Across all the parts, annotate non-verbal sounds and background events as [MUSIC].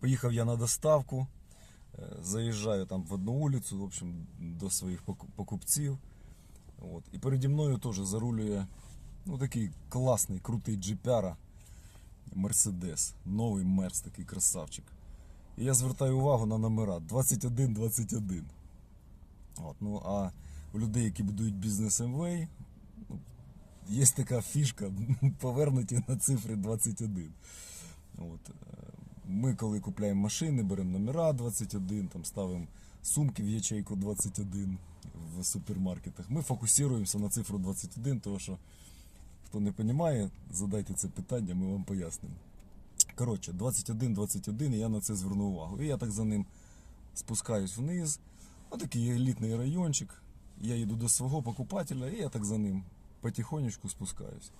Поїхав я на доставку, е, заїжджаю там в одну вулицю, в общем, до своїх покупців. От. І переді мною теж зарулює ну, такий класний, крутий джипяра Мерседес. Новий мерс, такий красавчик. І я звертаю увагу на номера 2121. От, ну, а у людей, які будують бізнес МВ, ну, є така фішка [LAUGHS] повернуті на цифри 21. От, е, ми, коли купляємо машини, беремо номера 21, там ставимо сумки в ячейку 21 в супермаркетах. Ми фокусуємося на цифру 21, тому що хто не розуміє, задайте це питання, ми вам пояснимо. Коротше, 21-21, і я на це звернув увагу. І я так за ним спускаюсь вниз. Отакий елітний райончик. Я йду до свого покупателя, і я так за ним потихонечку спускаюсь.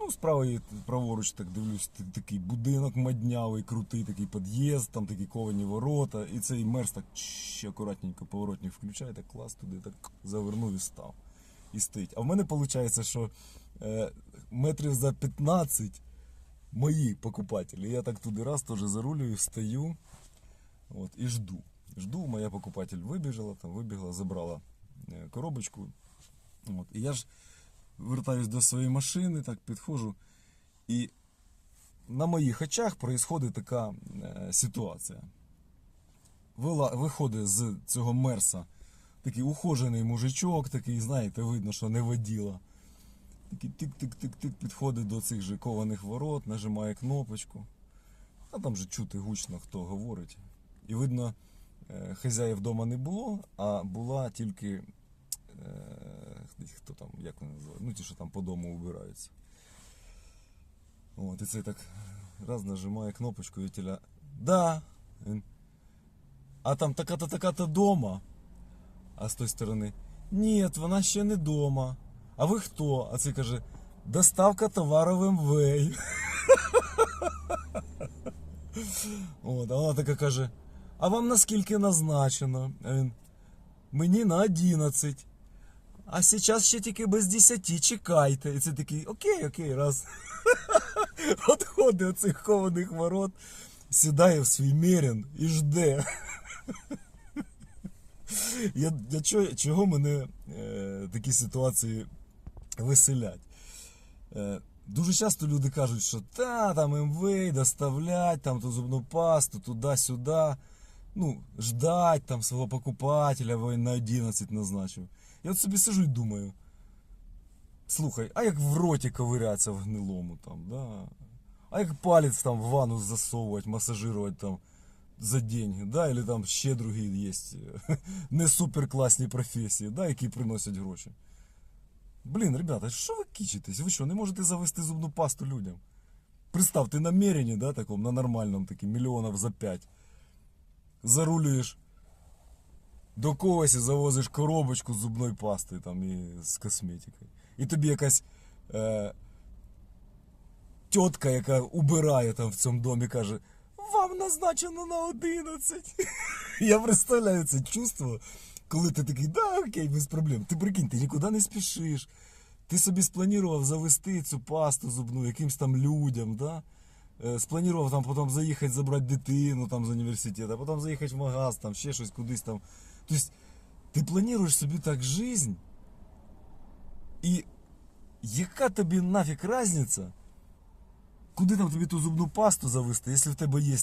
Ну, справа і праворуч так дивлюсь, такий будинок моднявий, крутий такий під'їзд, там такі ковані ворота. І цей мерз так акуратненько поворотник включає, так клас туди, так завернув і став. І стоїть. А в мене виходить, що е, метрів за 15 мої покупателі. Я так туди раз теж зарулюю, стою от, і жду. Жду, моя покупатель вибіжала, там вибігла, забрала е, коробочку. От, і я ж вертаюсь до своєї машини, так підходжу. І на моїх очах происходить така е, ситуація. Виходить з цього мерса такий ухожений мужичок, такий, знаєте, видно, що не воділа. Такий тик-тик-тик-тик підходить до цих же кованих ворот, нажимає кнопочку. А там же чути гучно, хто говорить. І видно, е, хазяїв вдома не було, а була тільки. Е, Хто там, як вони називають? Ну, ті, що там по дому убираються. От, і це так раз нажимає кнопочку і теля. Да. А там така-то така-то дома. А з тої сторони. Ні, вона ще не дома. А ви хто? А це каже, доставка товару МВ. От, а вона така каже: А вам наскільки назначено? А він, Мені на 11. А зараз ще тільки без 10 чекайте. І це такий, окей, окей, раз. [LAUGHS] Отходить цих кованих ворот, сідає в свій мерін і жде. [LAUGHS] Я, я чого, чого мене е, такі ситуації веселять? Е, дуже часто люди кажуть, що та, там МВ, доставлять, там ту зубну пасту, туди-сюди. Ну, ждать там свого покупателя, він на 11 назначив. Я от собі сижу і думаю. Слухай, а як в роті ковиряться в гнилому там, да? А як палець там в ванну засовувати, масажирувати там за деньги, да? Или там ще другі є [LAUGHS] не супер класні професії, да, які приносять гроші. Блін, ребята, що ви кічитесь? Ви що, не можете завести зубну пасту людям? Представ, ти на мерені, да, такому, на нормальному, таким, мільйонів за 5. Зарулюєш до когось завозиш коробочку з зубною пастою там і з косметикою. І тобі якась е, тітка, яка убирає там в цьому домі, каже: Вам назначено на 11. [LAUGHS] Я представляю це чувство, коли ти такий, да, окей, без проблем. Ти прикинь, ти нікуди не спішиш. Ти собі спланував завести цю пасту зубну якимсь там людям, да? Е, Спланував там потім заїхати забрати дитину там з університету, а потім заїхати в магаз, там ще щось кудись там. Тобто ти плануєш собі так жизнь, і яка тобі нафіг різниця, куди там тобі ту зубну пасту завести, якщо в тебе є,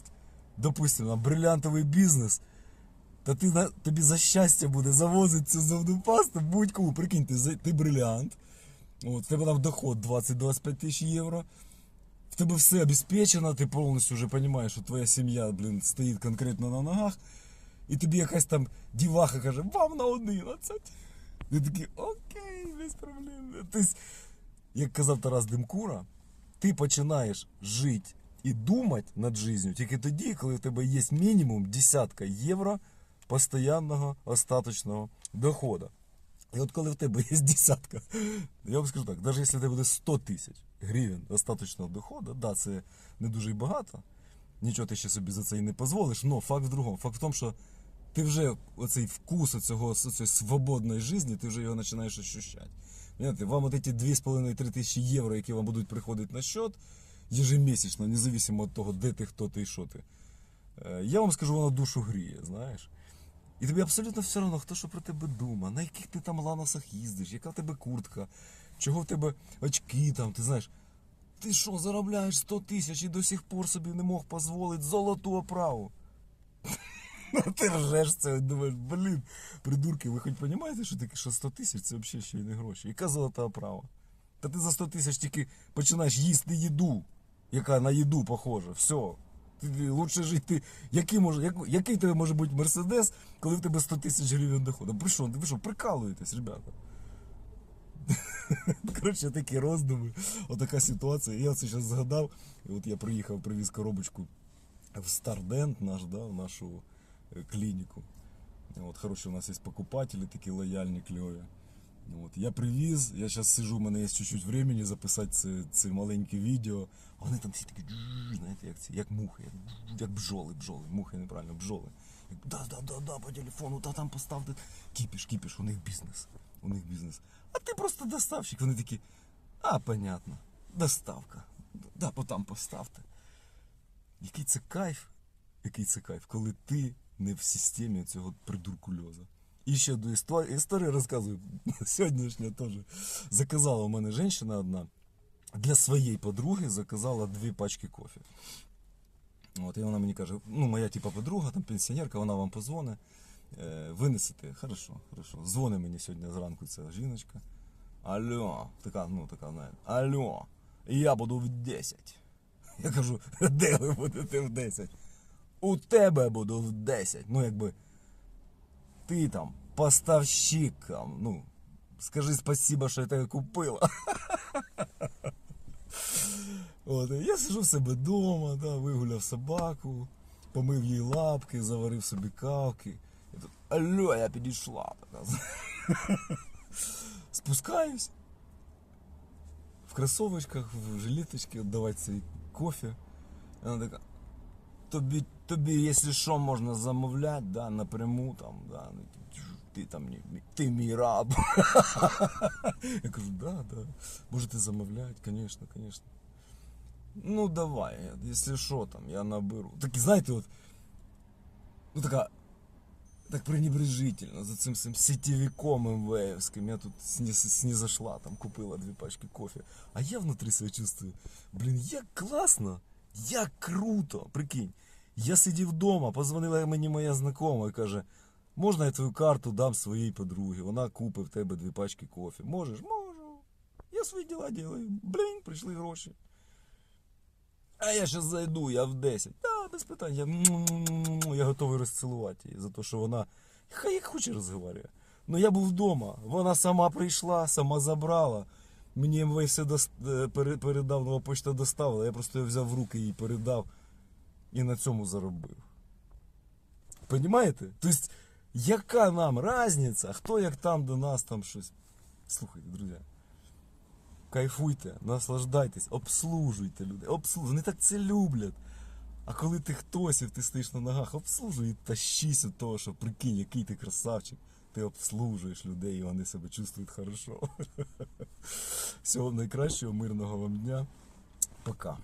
допустимо, брилянтовий бізнес, то ти, тобі за щастя буде завозити цю зубну пасту будь-кому. Прикинь, ти, ти брилянт, от, в тебе там доход 20-25 тисяч євро, в тебе все обеспечено, ти повністю вже розумієш, що твоя сім'я, блін, стоїть конкретно на ногах, і тобі якась там діваха каже, вам на 11. Ти такий, окей, без проблем. Тобто, як казав Тарас Демкура, ти починаєш жити і думати над життю тільки тоді, коли в тебе є мінімум десятка євро постоянного остаточного доходу. І от коли в тебе є десятка, я вам скажу так, навіть якщо в тебе буде 100 тисяч гривень остаточного доходу, да, це не дуже й багато. Нічого ти ще собі за це і не дозволиш, але факт в другому. Факт в тому, що ти вже оцей вкус цього свободної житті, ти вже його починаєш ощущати. Понимаєте, вам от ці 2,5-3 тисячі євро, які вам будуть приходити на счет, ежемесячно, независимо від того, де ти, хто ти і що ти. Е, Я вам скажу, воно душу гріє, знаєш. І тобі абсолютно все одно, хто що про тебе думає, на яких ти там ланосах їздиш, яка в тебе куртка, чого в тебе очки там, ти знаєш. Ти що, заробляєш 100 тисяч і до сих пор собі не мог дозволити золоту оправу? [LAUGHS] Ну ти ржеш це, думаєш, блін, придурки, ви хоч розумієте, що таке, що 100 тисяч це взагалі ще й не гроші. Яка золота оправа? Та ти за 100 тисяч тільки починаєш їсти їду, яка на їду похожа. Все. Лучше жити. Який, може, як, який тебе може бути мерседес, коли в тебе 100 тисяч гривень доходу? Ви що, ви що, прикалуєтесь, ребята? [LAUGHS] Коротше, такі роздуми, отака ситуація. Я це зараз згадав. І от я приїхав, привіз коробочку в Стардент наш, да, в нашу е, клініку. От, хороші у нас є покупателі, такі лояльні, кльові. От, я привіз, я зараз сижу, у мене є чуть-чуть времени записати це, це маленьке відео. Вони там всі такі, знаєте, як, ці, як мухи, як, як бджоли, бджоли, мухи неправильно, бджоли. Як, да, да, да, да, по телефону, та там поставте. Кіпіш, кіпіш, у них бізнес. У них бізнес. А ти просто доставщик. Вони такі, а, понятно, доставка. Да, потам поставте. Який це кайф, який це кайф, коли ти не в системі цього придуркульоза. І ще до історії, історії розказую. [LAUGHS] Сьогоднішня теж. Заказала у мене жінка одна для своєї подруги заказала дві пачки кофе. От, і вона мені каже, ну, моя типа подруга, там пенсіонерка, вона вам позвонить. Е, винесете, хорошо, хорошо. Дзвони мені сьогодні зранку ця жіночка. Алло, така, ну така, знаєте, алло, я буду в 10. Я кажу, де ви будете в 10? У тебе буду в 10. Ну, якби ти там поставщиком. Ну, скажи спасибо, що я тебе купила. [LAUGHS] От, я сижу в себе вдома, да, вигуляв собаку, помив їй лапки, заварив собі кавки. І тут, алло, я підійшла. [LAUGHS] Спускаюсь. В кросовочках, в жилеточці віддавати свій кофе. Вона така. Тобі, тобі, якщо що, можна замовляти, да, напряму там, да, ну, ти- ти там не, ти мій раб. [LAUGHS] Я кажу, да, да. Можете замовляти, звісно, звісно. Ну давай, якщо що там, я наберу. Так, знаєте, от, ну така, так пренебрежительно за цим цим сетевиком МВФським. Я тут сниз, снизошла, там купила дві пачки кофе. А я внутрі себе чувствую, блін, як класно, як круто, прикинь. Я сидів вдома, позвонила мені моя знакома і каже, можна я твою карту дам своїй подругі? Вона купить в тебе дві пачки кофе. Можеш? Можу. Я свої діла делаю. Блін, прийшли гроші. А я зараз зайду, я в 10. Да, без питань. Я, я готовий розцілувати її за те, що вона хай як хоче розговорює. Ну я був вдома. Вона сама прийшла, сама забрала. Мені МВ все е, передав, нова почта доставила. Я просто взяв в руки і передав. І на цьому заробив. Понімаєте? Тобто, яка нам різниця, хто як там до нас там щось. Слухайте, друзі. Кайфуйте, наслаждайтесь, обслужуйте людей. Обслуж... Вони так це люблять. А коли ти хтось і ти стоїш на ногах, обслужуй і тащись від того, що прикинь, який ти красавчик. Ти обслужуєш людей і вони себе чувствують хорошо. [LAUGHS] Всього найкращого, мирного вам дня. Пока.